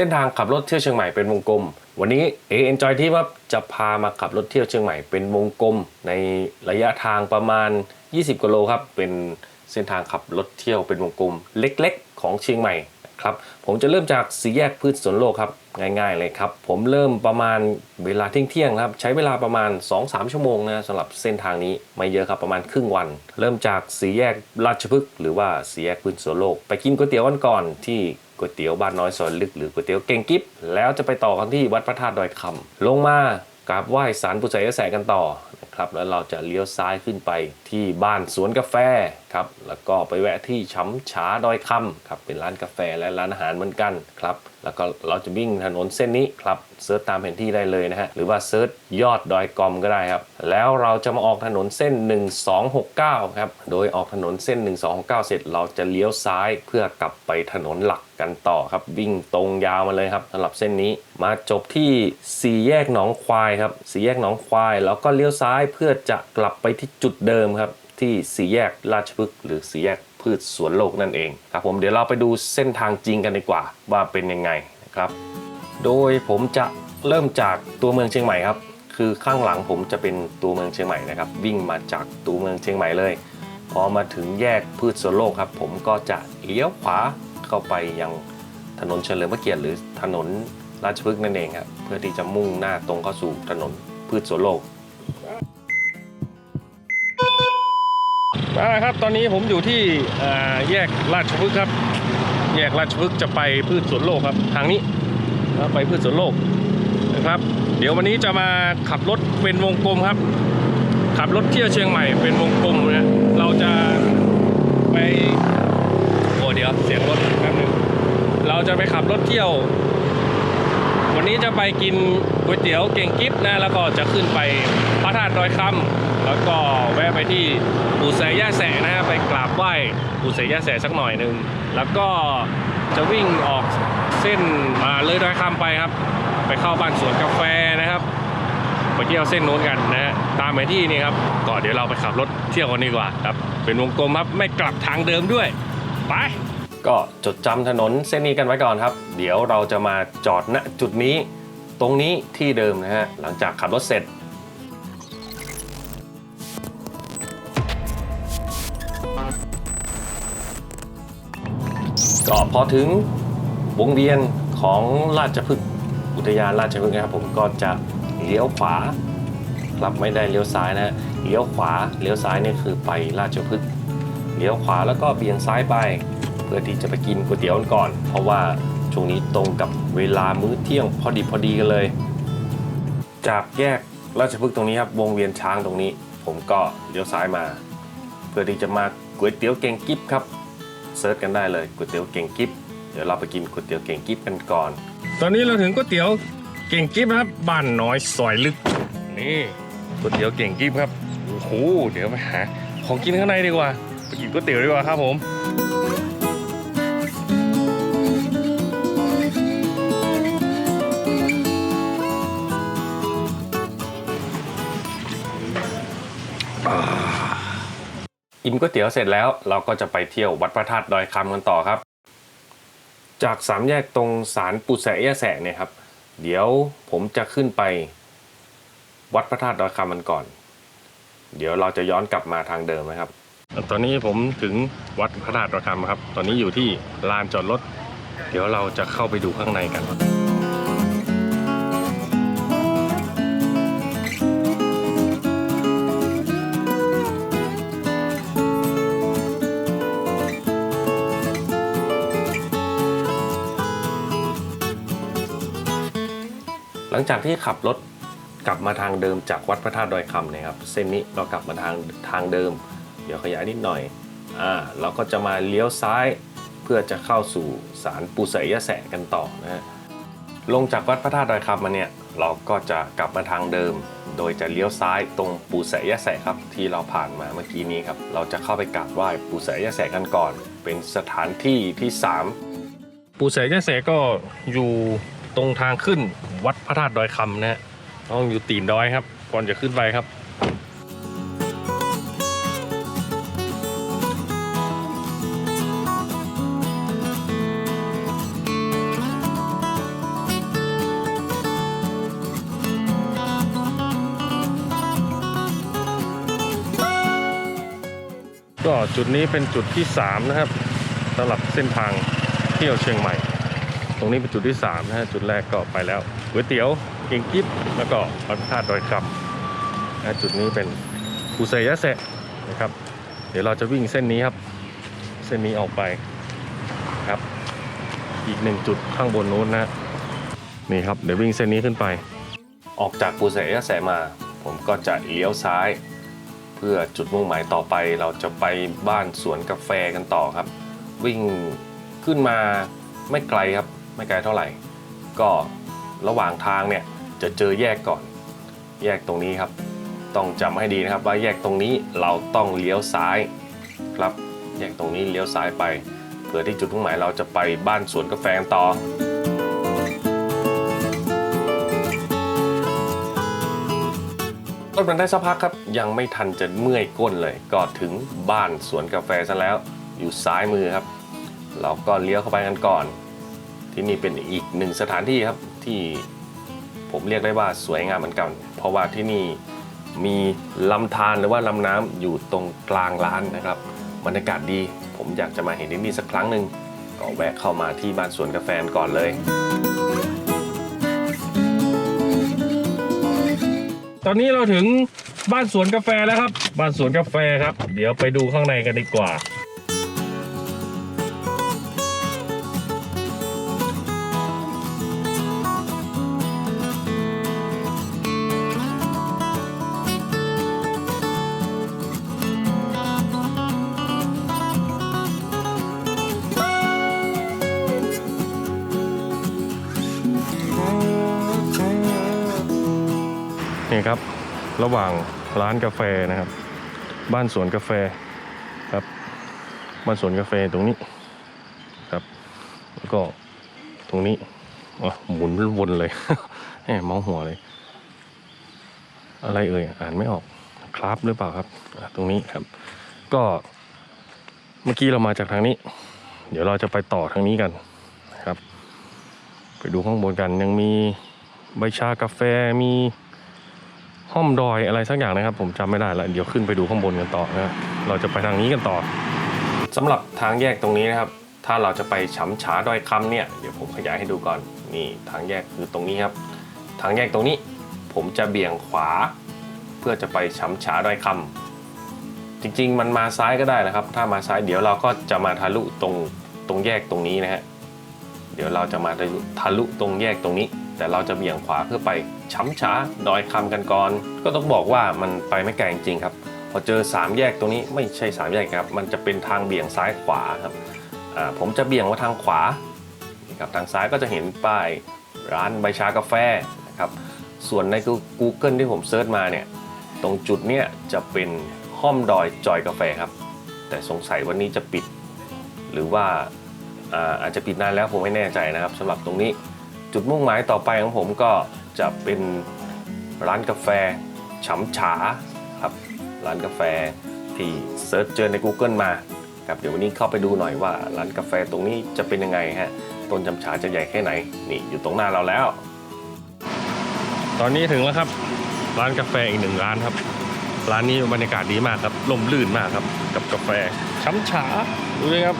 ส้นทางขับรถเที่ยวเชียงใหม่เป็นวงกลม วันนี้เอเอ็นจอยที่ว่าจะพามาขับรถเที่ยวเชียงใหม่เป็นวงกลม ในระยะทางประมาณ 20กิโลครับเป็นเส้นทางขับรถเที่ยวเป็นวงกลม เล็กๆ ของเชียงใหม่ครับผมจะเริ่มจากสี่แยกพืชสวนโลกครับง่ายๆเลยครับผมเริ่มประมาณเวลาเที่ยงๆครับใช้เวลาประมาณ 2-3 ชั่วโมงนะสำหรับเส้นทางนี้ไม่เยอะครับประมาณครึ่งวัน เริ่มจากสี่แยกราชพฤกษ์หรือว่าสี่แยกพืชสวนโลก ไปกินก๋วยเตี๋ยวกันก่อนที่ ก๋วยเตี๋ยวบ้านน้อยซอยลึกหรือก๋วยเตี๋ยวเก่งกิ๊บแล้วจะไปต่อกันที่วัดพระธาตุดอยคำลงมากราบไหว้สารปุษยแสกันต่อ นะครับแล้วเราจะเลี้ยวซ้ายขึ้นไปที่บ้านสวนกาแฟครับแล้วก็ไปแวะที่ช้ำฉาดอยคำครับเป็นร้านกาแฟและร้านอาหารเหมือนกันครับแล้วก็เราจะวิ่งถนนเส้นนี้ครับเซิร์ชตามแผนที่ได้เลยนะฮะหรือว่าเซิร์ชยอดดอยกอมก็ได้ครับแล้วเราจะมาออกถนนเส้น 1269ครับโดยออกถนนเส้น 1269 เสร็จเราจะเลี้ยวซ้ายเพื่อกลับไปถนนหลักกันต่อครับ วิ่งตรงยาวมาเลยครับสำหรับเส้นนี้มาจบที่สี่แยกหนองควายครับสี่แยกหนองควาย แล้วก็เลี้ยวซ้ายเพื่อจะกลับไปที่จุดเดิมครับ ที่สี่แยกราชพฤกษ์หรือสี่แยกพืชสวนโลกนั่นเองครับผมเดี๋ยวเราไปดูเส้นทางจริงกันดีกว่าว่าเป็นยังไงนะครับ โดยผมจะเริ่มจากตัวเมืองเชียงใหม่ครับ คือข้างหลังผมจะเป็นตัวเมืองเชียงใหม่นะครับ วิ่งมาจากตัวเมืองเชียงใหม่เลย พอมาถึงแยกพืชสวนโลกครับ ผมก็จะเลี้ยวขวาเข้าไปยังถนนเฉลิมพระเกียรติหรือถนนราชพฤกษ์นั่นเองครับเพื่อที่จะมุ่งหน้าตรงเข้าสู่ถนนพืชสวนโลก ครับ ตอนนี้ผมอยู่ที่แยกราชพฤกษ์ครับ แยกราชพฤกษ์จะไปพืชสวนโลกครับ ทางนี้ไปพืชสวนโลกนะครับ เดี๋ยววันนี้จะมาขับรถเป็นวงกลมครับ ขับรถเที่ยวเชียงใหม่เป็นวงกลมนะเราจะไปโอ้เดี๋ยวเสียงรถแป๊บนึงเราจะไปขับรถเที่ยว วันนี้จะไปกินก๋วยเตี๋ยวเก่งกิ๊บนะแล้วก็จะขึ้นไป พระธาตุดอยคำแล้วก็แวะไปที่ปู่แสย่าแสนะฮะไปกราบไหว้ปู่แสย่าแสสักหน่อยหนึ่งแล้วก็จะวิ่งออกเส้นมาเลยดอยคำไปครับ ไปเข้าบ้านสวนกาแฟนะครับไปเที่ยวเส้นโน้นกันนะฮะตามไปที่นี่ครับก่อนเดี๋ยวเราไปขับรถเที่ยวกันดีกว่าครับเป็นวงกลมครับไม่กลับทางเดิมด้วย ไปก็จดจำถนนเส้นนี้กันไว้ก่อนครับ เดี๋ยวเราจะมาจอดณจุดนี้ ตรงนี้ที่เดิมนะฮะหลังจากขับรถเสร็จ ก็พอถึงวงเวียนของราชพฤกษ์อุทยานราชพฤกษ์นะครับผมก็จะเลี้ยวขวาครับไม่ได้เลี้ยวซ้ายนะฮะเลี้ยวขวาเลี้ยวซ้ายนี่คือไปราชพฤกษ์เลี้ยวขวาแล้วก็เบี่ยงซ้ายไป เพื่อที่จะไปกินก๋วยเตี๋ยวก่อน เพราะว่าช่วงนี้ตรงกับเวลามื้อเที่ยงพอดีพอดีกันเลย จากแยกราชพฤกษ์ตรงนี้ครับวงเวียนช้างตรงนี้ ผมก็เลี้ยวซ้ายมา เพื่อที่จะมาก๋วยเตี๋ยวเก่งกิ๊บครับ เซิร์ชกันได้เลยก๋วยเตี๋ยวเก่งกิ๊บเดี๋ยวเราไปกินก๋วยเตี๋ยวเก่งกิ๊บกันก่อน ตอนนี้เราถึงก๋วยเตี๋ยวเก่งกิ๊บครับบ้านน้อยซอยลึกนี่ก๋วยเตี๋ยวเก่งกิ๊บครับโอ้โหเดี๋ยวไปหาของกินข้างในดีกว่าไปกินก๋วยเตี๋ยวดีกว่าครับผม อิ่มก๋วยเตี๋ยวเสร็จแล้วเราก็จะไปเที่ยววัดพระธาตุดอยคำกันต่อครับ จากสามแยกตรงศาลปุแสยแสเนี่ยครับ เดี๋ยวผมจะขึ้นไปวัดพระธาตุดอยคำมันก่อน เดี๋ยวเราจะย้อนกลับมาทางเดิมนะครับ ตอนนี้ผมถึงวัดพระธาตุดอยคำครับ ตอนนี้อยู่ที่ลานจอดรถ เดี๋ยวเราจะเข้าไปดูข้างในกัน หลังจากที่ขับรถกลับมาทางเดิมจากวัดพระธาตุดอยคำเนี่ยครับเส้นนี้เรากลับมาทางทางเดิม เดี๋ยวขยายนิดหน่อยอ่าเราก็จะมาเลี้ยวซ้ายเพื่อจะเข้าสู่ศาลปูเสยยะแสกันต่อนะฮะลงจากวัดพระธาตุดอยคำมาเนี่ยเราก็จะกลับมาทางเดิม โดยจะเลี้ยวซ้ายตรงปูเสยยะแสครับที่เราผ่านมาเมื่อกี้นี้ครับเราจะเข้าไปกราบไหว้ปูเสยยะแสกันก่อน เป็นสถานที่ที่สามปูเสยแยแสก็อยู่ ตรงทางขึ้นวัดพระธาตุดอยคำนะฮะต้องอยู่ตีนดอยครับ ก่อนจะขึ้นไปครับก็จุดนี้เป็นจุดที่ 3 นะครับสำหรับเส้นทางเที่ยวเชียงใหม่ ตรงนี้เป็นจุดที่3นะฮะจุดแรกก็ไปแล้วก๋วยเตี๋ยวเก่งกิ๊บแล้วก็วัดพระธาตุดอยคำนะจุดนี้เป็นภูเซยะแสะนะครับ เดี๋ยวเราจะวิ่งเส้นนี้ครับ เส้นนี้ออกไปครับ อีกหนึ่งจุดข้างบนนู้นนะนี่ครับเดี๋ยววิ่งเส้นนี้ขึ้นไป ออกจากปูเสยะแสมา ผมก็จะเลี้ยวซ้าย เพื่อจุดมุ่งหมายต่อไป เราจะไปบ้านสวนกาแฟกันต่อครับ วิ่งขึ้นมาไม่ไกลครับ ไม่ไกลเท่าไหร่ ก็ระหว่างทางเนี่ยจะเจอแยกก่อน แยกตรงนี้ครับ ต้องจำให้ดีนะครับว่าแยกตรงนี้เราต้องเลี้ยวซ้ายครับแยกตรงนี้เลี้ยวซ้ายไปเพื่อที่จุดมุ่งหมายเราจะไปบ้านสวนกาแฟต่อต้นมันได้สักพักครับ ยังไม่ทันจะเมื่อยก้นเลย ก็ถึงบ้านสวนกาแฟซะแล้ว อยู่ซ้ายมือครับ เราก็เลี้ยวเข้าไปกันก่อน ที่นี่เป็นอีกหนึ่งสถานที่ครับที่ผมเรียกได้ว่าสวยงามเหมือนกัน เพราะว่าที่นี่มีลำธารหรือว่าลำน้ำอยู่ตรงกลางร้านนะครับบรรยากาศดี ผมอยากจะมาเห็นที่นี่สักครั้งหนึ่งก็แวะเข้ามาที่บ้านสวนกาแฟก่อนเลย ตอนนี้เราถึงบ้านสวนกาแฟแล้วครับ บ้านสวนกาแฟครับ เดี๋ยวไปดูข้างในกันดีกว่า ครับ ระหว่างร้านกาแฟนะครับ บ้านสวนกาแฟครับ บ้านสวนกาแฟตรงนี้ครับ แล้วก็ตรงนี้อ๋อหมุนวนเลยแหมเมาหัวเลย อะไรเอ่ยอ่านไม่ออกครับหรือเปล่าครับ ตรงนี้ครับ ก็เมื่อกี้เรามาจากทางนี้ เดี๋ยวเราจะไปต่อทางนี้กันครับ ไปดูข้างบนกันยังมีใบชากาแฟมี ห้อมดอยอะไรสักอย่างนะครับ ผมจำไม่ได้แล้วเดี๋ยวขึ้นไปดูข้างบนกันต่อนะเราจะไปทางนี้กันต่อสำหรับทางแยกตรงนี้นะครับ ถ้าเราจะไปฉำฉาดอยคำเนี่ยเดี๋ยวผมขยายให้ดูก่อนนี่ทางแยกคือตรงนี้ครับ ทางแยกตรงนี้ ผมจะเบี่ยงขวา เพื่อจะไปฉำฉาดอยคำจริงๆ มันมาซ้ายก็ได้นะครับ ถ้ามาซ้ายเดี๋ยวเราก็จะมาทะลุตรงตรงแยกตรงนี้นะฮะเดี๋ยวเราจะมาทะลุทะลุตรงแยกตรงนี้ แต่เราจะเบี่ยงขวาเพื่อไปช้ำช้าดอยคำกันก่อน ก็ต้องบอกว่ามันไปไม่ไกลจริงครับ พอเจอ 3 แยกตรงนี้ไม่ใช่ 3 แยกครับ มันจะเป็นทางเบี่ยงซ้ายขวาครับผมจะเบี่ยงมาทางขวาครับทางซ้ายก็จะเห็นป้ายร้านใบชากาแฟนะครับส่วนใน Google ที่ผมเซิร์ชมาเนี่ยตรงจุดเนี้ยจะเป็นห้อมดอยจอยกาแฟครับ แต่สงสัยวันนี้จะปิด หรือว่าอาจจะปิดนานแล้วผมไม่แน่ใจนะครับสำหรับตรงนี้ จุดมุ่งหมายต่อไปของผมก็จะเป็นร้านกาแฟฉำฉาครับร้านกาแฟที่เซิร์ชเจอใน Google มาครับเดี๋ยววันนี้เข้าไปดูหน่อยว่าร้านกาแฟตรงนี้จะเป็นยังไงฮะต้นฉำฉาจะใหญ่แค่ไหนนี่อยู่ตรงหน้าเราแล้ว ตอนนี้ถึงแล้วครับ ร้านกาแฟอีกหนึ่งร้านครับ ร้านนี้บรรยากาศดีมากครับลมลื่นมากครับ กับกาแฟช้ำฉาดูเลยครับ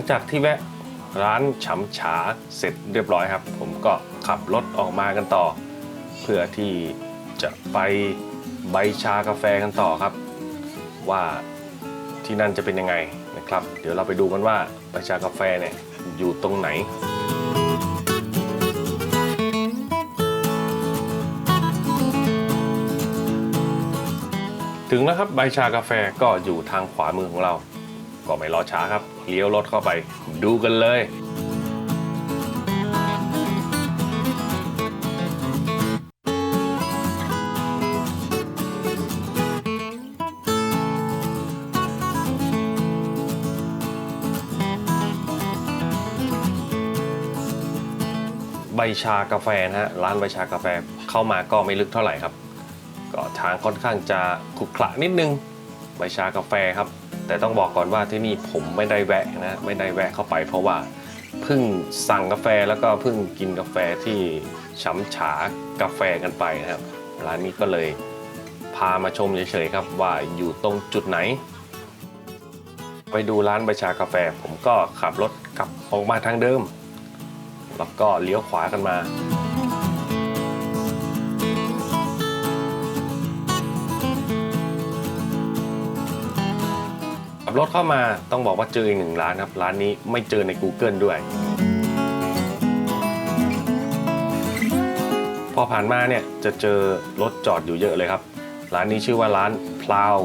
ลังจากที่แวะร้านฉำฉาเสร็จเรียบร้อยครับ ผมก็ขับรถออกมากันต่อ เพื่อที่จะไปใบชากาแฟกันต่อครับ ว่าที่นั่นจะเป็นยังไงนะครับ เดี๋ยวเราไปดูกันว่าใบชากาแฟเนี่ยอยู่ตรงไหนถึงแล้วครับใบชากาแฟก็อยู่ทางขวามือของเรา ก็ไม่รอช้าครับ เลี้ยวรถเข้าไป ดูกันเลยใบชากาแฟนะฮะร้านใบชากาแฟเข้ามาก็ไม่ลึกเท่าไหร่ครับ ก็ทางค่อนข้างจะขรุขระนิดนึง ใบชากาแฟครับ แต่ต้องบอกก่อนว่าที่นี่ผมไม่ได้แวะนะไม่ได้แวะเข้าไป เพราะว่าเพิ่งสั่งกาแฟแล้วก็เพิ่งกินกาแฟที่ช้ำฉากาแฟกันไปนะครับร้านนี้ก็เลยพามาชมเฉยๆครับว่าอยู่ตรงจุดไหน ไปดูร้านใบชากาแฟ ผมก็ขับรถกลับออกมาทางเดิม แล้วก็เลี้ยวขวากันมา ขับรถเข้ามาต้องบอกว่าเจออีกหนึ่งร้านครับ ร้านนี้ไม่เจอใน Google ด้วย พอผ่านมาเนี่ยจะเจอรถจอดอยู่เยอะเลยครับ ร้านนี้ชื่อว่าร้านพลาว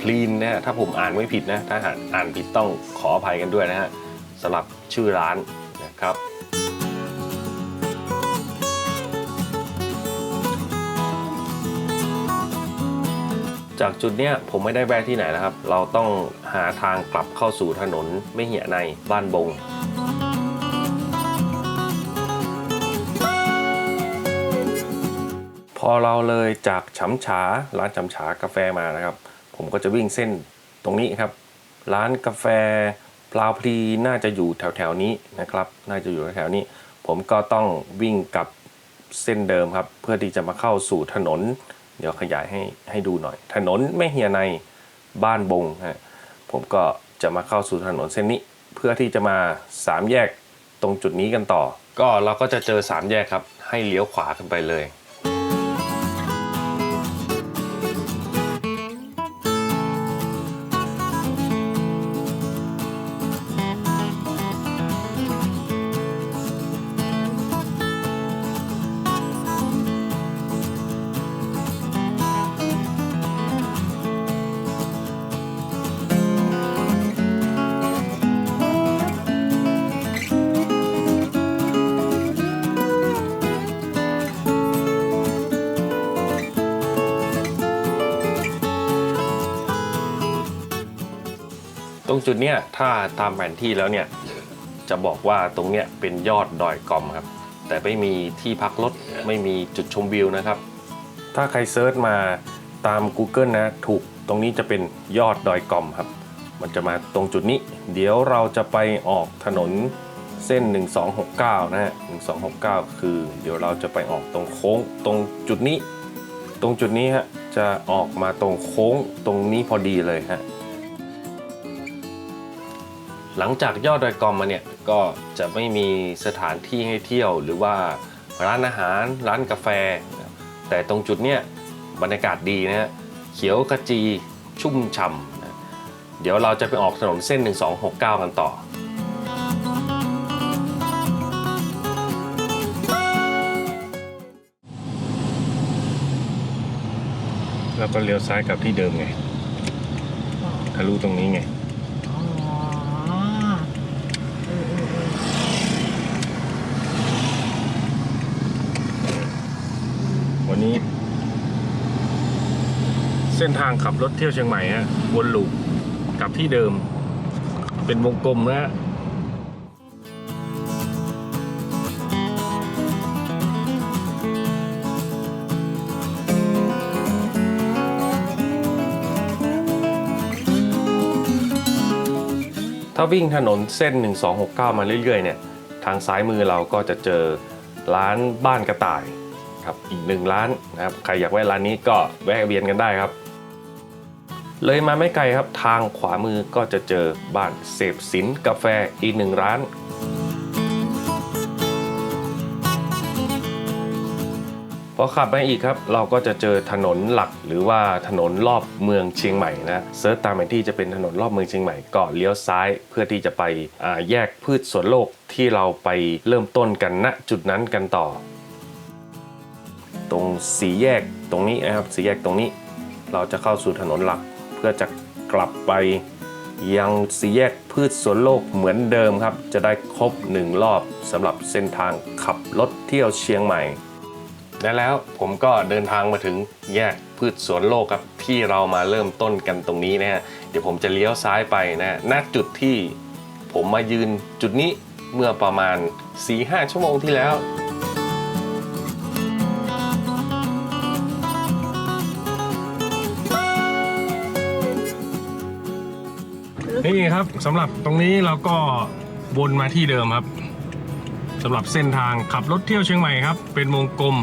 พลีนนะฮะถ้าผมอ่านไม่ผิดนะ ถ้าอ่านอ่านผิดต้องขออภัยกันด้วยนะฮะสำหรับชื่อร้านนะครับ จากจุดเนี้ยผมไม่ได้แวะที่ไหนนะครับ เราต้องหาทางกลับเข้าสู่ถนนไม่เหียในบ้านบงพอเราเลยจากฉำฉาร้านฉำฉากาแฟมานะครับ ผมก็จะวิ่งเส้นตรงนี้ครับ ร้านกาแฟปลาวพลีน่าจะอยู่แถวแถวๆนี้นะครับ น่าจะอยู่แถวๆนี้ ผมก็ต้องวิ่งกับเส้นเดิมครับ เพื่อที่จะมาเข้าสู่ถนน เดี๋ยวขยายให้ให้ดูหน่อย ถนนแม่เฮียในบ้านบงฮะผมก็จะมาเข้าสู่ถนนเส้นนี้เพื่อที่จะมาสามแยกตรงจุดนี้กันต่อ ก็เราก็จะเจอสามแยกครับ ให้เลี้ยวขวาขึ้นไปเลย ตรงจุดเนี้ยถ้าตามแผนที่แล้วเนี่ยจะบอกว่าตรงเนี้ยเป็นยอดดอยกอมครับ แต่ไม่มีที่พักรถไม่มีจุดชมวิวนะครับ ถ้าใครเซิร์ชมาตาม Google นะ ถูกตรงนี้จะเป็นยอดดอยกอมครับ มันจะมาตรงจุดนี้ เดี๋ยวเราจะไปออกถนนเส้น 1269 นะฮะ 1269 คือ เดี๋ยวเราจะไปออกตรงโค้งตรงจุดนี้ ตรงจุดนี้ฮะจะออกมาตรงโค้งตรงนี้พอดีเลยฮะ หลังจากยอดดอยกอมมาเนี่ยก็จะไม่มีสถานที่ให้เที่ยวหรือว่าร้านอาหารร้านกาแฟ แต่ตรงจุดเนี้ยบรรยากาศดีนะฮะเขียวขจีชุ่มฉ่ำนะเดี๋ยวเราจะไปออกถนนเส้น 1269 กันต่อแล้วก็เลี้ยวซ้ายกลับที่เดิมไงทะลุตรงนี้ไง อ๋อเออเออเออ วันนี้ เส้นทางขับรถเที่ยวเชียงใหม่ฮะวนลูปกลับที่เดิม เป็นวงกลมนะฮะถ้าวิ่งถนนเส้น 1269 มาเรื่อยๆเนี่ยทางซ้ายมือเราก็จะเจอร้านบ้านกระต่ายครับอีกหนึ่งร้านนะครับใครอยากแวะร้านนี้ก็แวะเวียนกันได้ครับ เลยมาไม่ไกลครับทางขวามือก็จะเจอบ้านเสพสินกาแฟอีกหนึ่งร้านพอขับมาอีกครับ เราก็จะเจอถนนหลักหรือว่าถนนรอบเมืองเชียงใหม่นะเซิร์ชตามแผนที่จะเป็นถนนรอบเมืองเชียงใหม่ก็เลี้ยวซ้ายเพื่อที่จะไปแยกพืชสวนโลกที่เราไปเริ่มต้นกันณจุดนั้นกันต่อ ตรงสีแยกตรงนี้นะครับสีแยกตรงนี้ เราจะเข้าสู่ถนนหลัก เพื่อจะกลับไปยังสีแยกพืชสวนโลกเหมือนเดิมครับ จะได้ครบหนึ่งรอบสำหรับเส้นทางขับรถเที่ยวเชียงใหม่และแล้วผมก็เดินทางมาถึงแยกพืชสวนโลกครับที่เรามาเริ่มต้นกันตรงนี้นะฮะเดี๋ยวผมจะเลี้ยวซ้ายไปนะฮะณจุดที่ผมมายืนจุดนี้เมื่อประมาณ 4-5 ชั่วโมงที่แล้ว นี่ครับสำหรับตรงนี้เราก็วนมาที่เดิมครับสำหรับเส้นทางขับรถเที่ยวเชียงใหม่ครับ เป็นวงกลม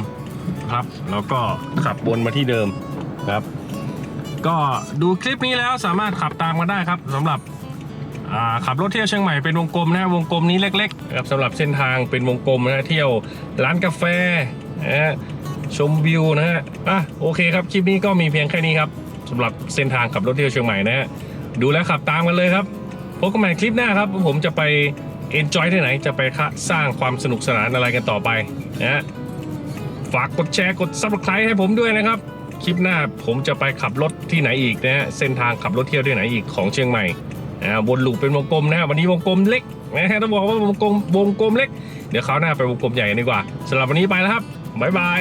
ครับแล้วก็ขับวนมาที่เดิมครับ ก็ดูคลิปนี้แล้วสามารถขับตามกันได้ครับสำหรับขับรถเที่ยวเชียงใหม่เป็นวงกลมนะฮะวงกลมนี้เล็กๆครับสำหรับเส้นทางเป็นวงกลมนะฮะเที่ยวร้านกาแฟนะฮะชมวิวนะฮะอะโอเคครับคลิปนี้ก็มีเพียงแค่นี้ครับสำหรับเส้นทางขับรถเที่ยวเชียงใหม่นะฮะ ดูแลขับตามกันเลยครับพบกันใหม่คลิปหน้าครับ ผมจะไป enjoy ที่ไหน จะไปสร้างความสนุกสนานอะไรกันต่อไปนะฮะฝากกดแชร์กด subscribe ให้ผมด้วยนะครับ คลิปหน้าผมจะไปขับรถที่ไหนอีกนะฮะเส้นทางขับรถเที่ยวที่ไหนอีกของเชียงใหม่อ่าวนลูปเป็นวงกลมนะฮะวันนี้วงกลมเล็กนะฮะต้องบอกว่าวงกลมวงกลมเล็ก เดี๋ยวคราวหน้าไปวงกลมใหญ่ดีกว่าสำหรับวันนี้ไปแล้วครับบ๊ายบาย